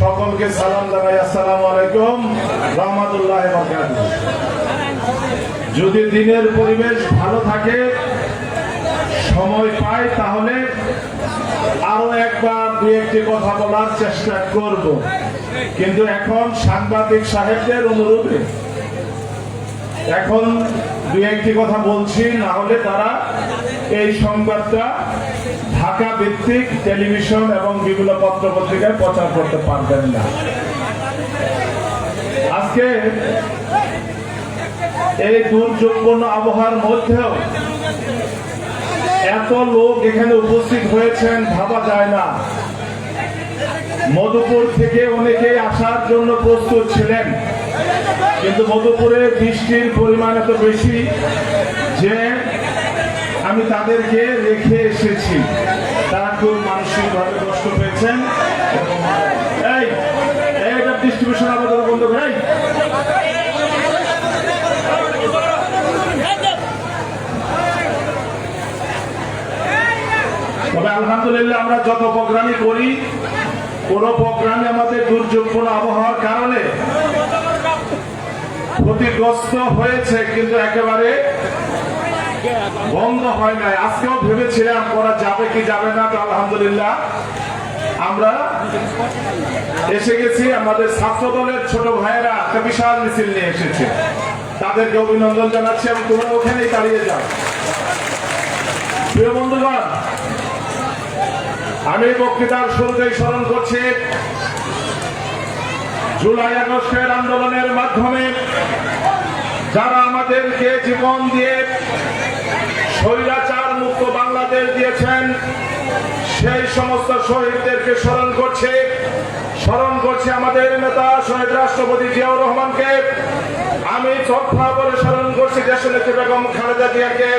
সকলকে সালাম জানাই, আসসালামু আলাইকুম, রহমতুল্লাহ যদি দিনের পরিবেশ ভালো থাকে, সময় পাই, তাহলে আরও একবার দু একটি কথা বলার চেষ্টা করব। কিন্তু এখন সাংবাদিক সাহেবদের অনুরোধে, এখন দু একটি কথা বলছি, না হলে তারা এই সংবাদটা ভিত্তিক টেলিভিশন এবং বিভিন্ন পত্র পত্রিকায় প্রচার করতে পারবেন না। আজকে এই দুর্যোগপূর্ণ আবহাওয়ার মধ্যেও এত লোক এখানে উপস্থিত হয়েছেন, ভাবা যায় না। মধুপুর থেকে অনেকেই আসার জন্য প্রস্তুত ছিলেন, কিন্তু মধুপুরে বৃষ্টির পরিমাণ এত বেশি যে আমি তাদেরকে রেখে এসেছি। তারা খুব মানসিকভাবে কষ্ট পেয়েছেন। ডিস্ট্রিবিউশন এই, তবে আলহামদুলিল্লাহ আমরা যত প্রোগ্রামই করি কোন প্রোগ্রামে আমাদের দুর্যোগপূর্ণ আবহাওয়ার কারণে ক্ষতিগ্রস্ত হয়েছে কিন্তু একেবারে বন্ধ হয় নাই। আজকেও ভেবেছিলাম করা যাবে কি যাবে না, তো আলহামদুলিল্লাহ আমরা এসে গেছি। আমাদের ছাত্র দলের ছোট ভাইয়েরা একটা বিশাল মিছিল নিয়ে এসেছে। তাদেরকে অভিনন্দন জানাচ্ছি এবং তোমরা ওখানেই দাঁড়িয়ে যাও। প্রিয় বন্ধুগণ, আমি বক্তৃতার শুরুতেই স্মরণ করছি, জুলাই আগস্টের আন্দোলনের মাধ্যমে যারা আমাদেরকে জীবন দিয়ে স্বৈরাচার মুক্ত বাংলাদেশ দিয়েছেন। সেই সমস্ত শহীদদেরকে স্মরণ করছে। স্মরণ করছে আমাদের নেতা শহীদ রাষ্ট্রপতি জিয়াউর রহমানকে। আমি চক্ষা করে স্মরণ করছি দেশনেত্রী বেগম খালেদা জিয়াকে।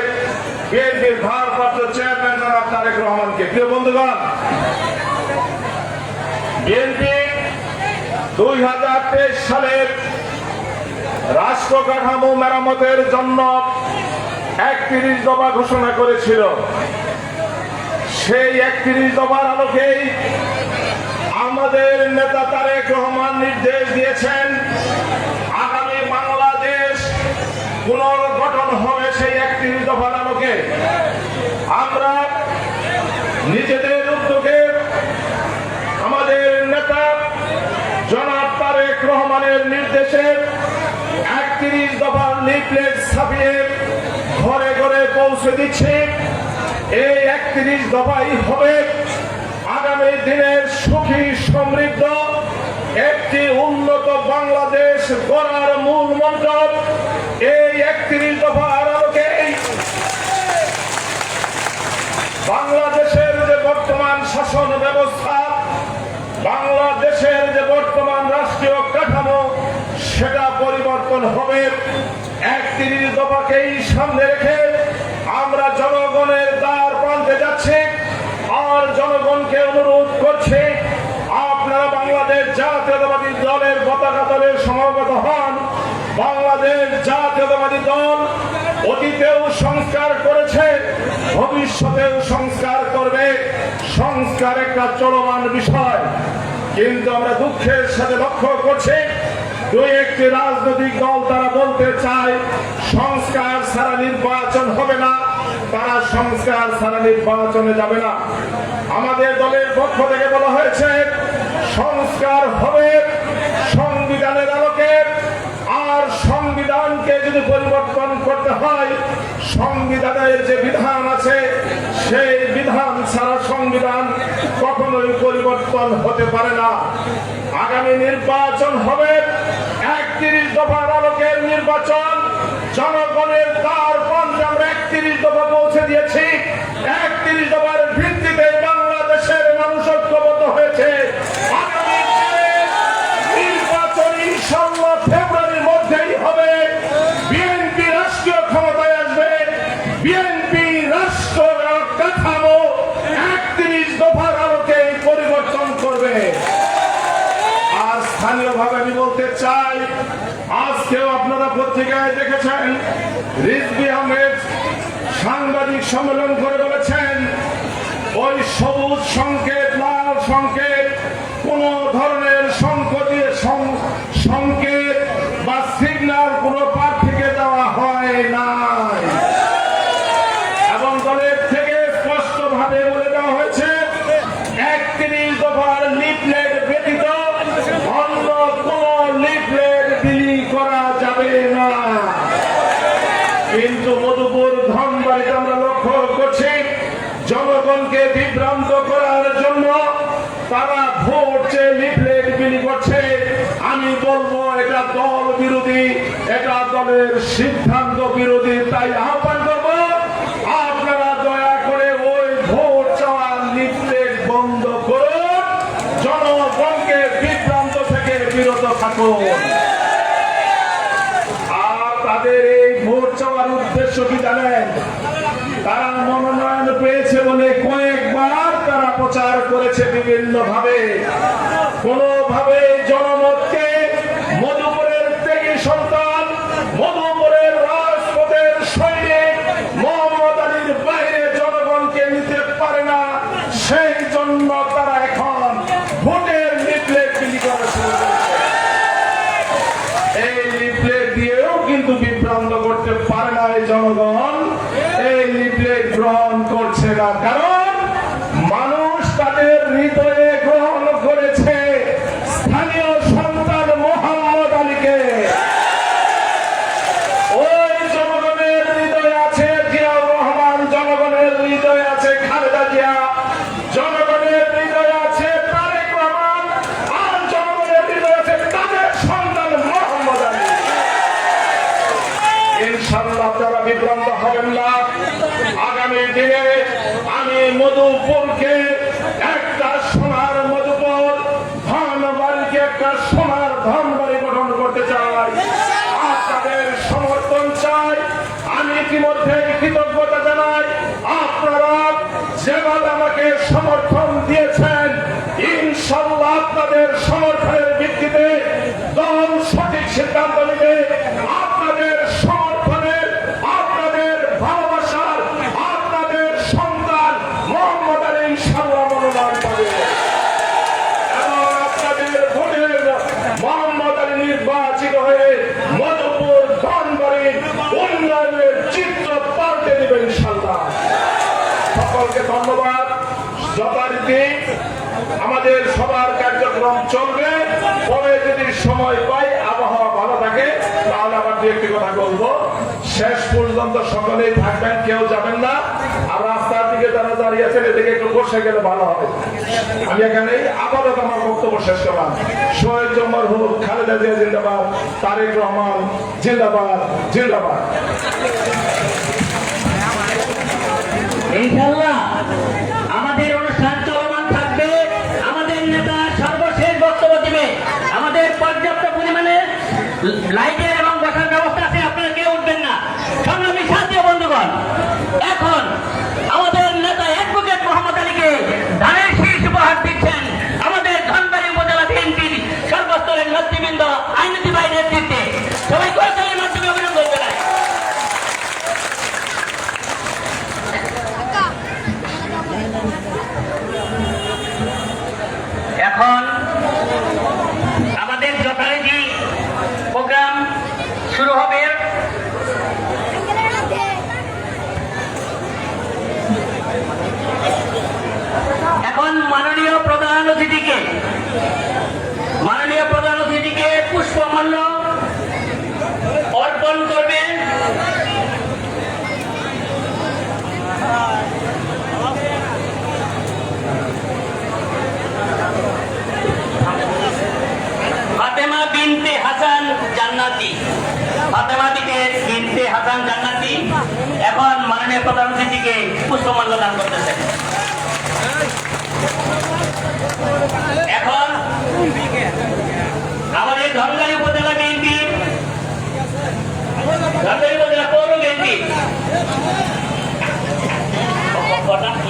বিএনপির ভারপ্রাপ্ত চেয়ারম্যান জনাব তারেক রহমানকে। প্রিয় বন্ধুগণ, বিএনপি দুই হাজার তেইশ সালের রাষ্ট্র কাঠামো মেরামতের জন্য একত্রিশ দফা ঘোষণা করেছিল। সেই একত্রিশ দফার আলোকেই আমাদের নেতা তারেক রহমান নির্দেশ দিয়েছেন, আগামী বাংলাদেশ পুনর্গঠন হবে সেই একত্রিশ দফার আলোকে। আমরা নিজেদের উদ্যোগে আমাদের নেতা জনাব তারেক রহমানের নির্দেশে একত্রিশ দফার লিফলেট ছাপিয়ে পৌঁছে দিচ্ছে, এই একত্রিশ দফাই হবে। আগামী দিনের সুখী সমৃদ্ধ, একটি উন্নত বাংলাদেশ গড়ার মূল মন্ত্র এই একত্রিশ দফার আলোকেই বাংলাদেশের যে বর্তমান শাসন ব্যবস্থা, বাংলাদেশের যে বর্তমান রাষ্ট্রীয় কাঠামো, সেটা পরিবর্তন হবে। একত্রিশ দফাকেই সামনে রেখে আমরা জনগণের দ্বার প্রান্তে যাচ্ছি আর জনগণকে অনুরোধ করছি, আপনারা বাংলাদেশ জাতীয়তাবাদী দলের পতাকা দলে সমাগত হন। বাংলাদেশ জাতীয়তাবাদী দল অতীতেও সংস্কার করেছে, ভবিষ্যতেও সংস্কার করবে। সংস্কার একটা চলমান বিষয়। কিন্তু আমরা দুঃখের সাথে লক্ষ্য করছি দুই একটি রাজনৈতিক দল তারা বলতে চায়, সংস্কার ছাড়া নির্বাচন হবে না। তারা সংস্কার ছাড়া নির্বাচনে যাবে না। আমাদের দলের পক্ষ থেকে বলা হয়েছে, সংস্কার হবে সংবিধানের আলোকে। আর সংবিধানকে যদি পরিবর্তন করতে হয়, সংবিধানের যে বিধান আছে, সেই বিধান ছাড়া সংবিধান কখনোই পরিবর্তন হতে পারে না। আগামী নির্বাচন হবে। একত্রিশ দফার আলোকের নির্বাচন জনগণের তার পঞ্চাশ একত্রিশ দফা পৌঁছে দিয়েছি। পত্রিকায় দেখেছেন রিজবি আহমেদ সাংবাদিক সম্মেলন করে বলেছেন, ওই সবুজ সংকেত, লাল সংকেত কোন ধরনের সংকটে সংকেত বা সিগন্যাল কোন প্রার্থীকে দেওয়া হয় নাই এবং দলের থেকে স্পষ্ট ভাবে বলে দেওয়া হয়েছে একত্রিশ দফার লিফলেট ব্যতীত অন্য কোন লিফলেট বিলি করা যাবে না কিন্তু মধুপুর ধনবাড়িতে আমরা লক্ষ্য করছি জনগণকে বিভ্রান্ত করার জন্য তারা ভোট চেয়ে লিফলেট বিলি করছে আমি বলব এটা দল বিরোধী এটা দলের সিদ্ধান্ত বিরোধী, তাই আহ্বান করব, আপনারা দয়া করে ওই ভোট চাওয়ার লিফলেট বন্ধ করুন। জনগণকে বিভ্রান্ত থেকে বিরত থাকুন। তারা তারা প্রচার করেছে বিভিন্ন ভাবে কোনোভাবে জনমতকে কিন্তু বিভ্রান্ত করতে পারে না এই জনগণ। এই লিফলেট গ্রহণ করছে না। কারণ মধুপুরকে একটা সোনার মধুপুর ধনবাড়িকে একটা সোনার গঠন করতে চাই। আপনাদের সমর্থন চাই, আমি ইতিমধ্যে কৃতজ্ঞতা জানাই, আপনারা যেভাবে আমাকে সমর্থন কার্যক্রম চলবে। পরে যদি সময় পাই, আবহাওয়া ভালো থাকে, তাহলে আবার দু একটি কথা বলব। শেষ পর্যন্ত সকলেই থাকবেন, কেউ যাবেন না। আর রাস্তার দিকে যারা দাঁড়িয়ে আছেন, এদিকে একটু বসে গেলে ভালো হবে। আমি এখানে আপাতত আমার বক্তব্য শেষ করলাম। সোহেল জম্মর হুক খালেদা জিয়া জিন্দাবাদ, তারেক রহমান জিন্দাবাদ জিন্দাবাদ। ইনশাল্লাহ আমাদের অনুষ্ঠান চলমান থাকবে আমাদের নেতা সর্বশেষ বক্তব্য দিবে আমাদের পর্যাপ্ত পরিমাণে লাইটের এবং বসার ব্যবস্থা আছে আপনারা কেউ উঠবেন না সংগ্রামী সাথী ও বন্ধুগণ এখন আমাদের নেতা অ্যাডভোকেট মোহাম্মদ আলীকে ধানের শীর্ষ উপহার দিচ্ছেন আমাদের ধনবাড়ি উপজেলা বিএনপির সর্বস্তরের নেতৃবৃন্দ আইনজীবী বাহিনীর নেতৃত্বে সবাই করতালের মাধ্যমে অভিনন্দন জানায় এখন আমাদের যথারীতি প্রোগ্রাম শুরু হবে এখন মাননীয় প্রধান অতিথিকে মাননীয় প্রধান অতিথিকে পুষ্পমাল্য অর্পণ করবেন ফাতেমা বিনতে হাসান জান্নাতি ফাতেমা দিকে বিনতে হাসান জান্নাতি এখন মাননীয় প্রধান পুষ্পমাল্য দান করতেছেন। এখন আমাদের ধনগাড়ি উপজেলা বিএনপি ধনগাড়ি উপজেলা পৌর বিএনপি। জান্নাতুল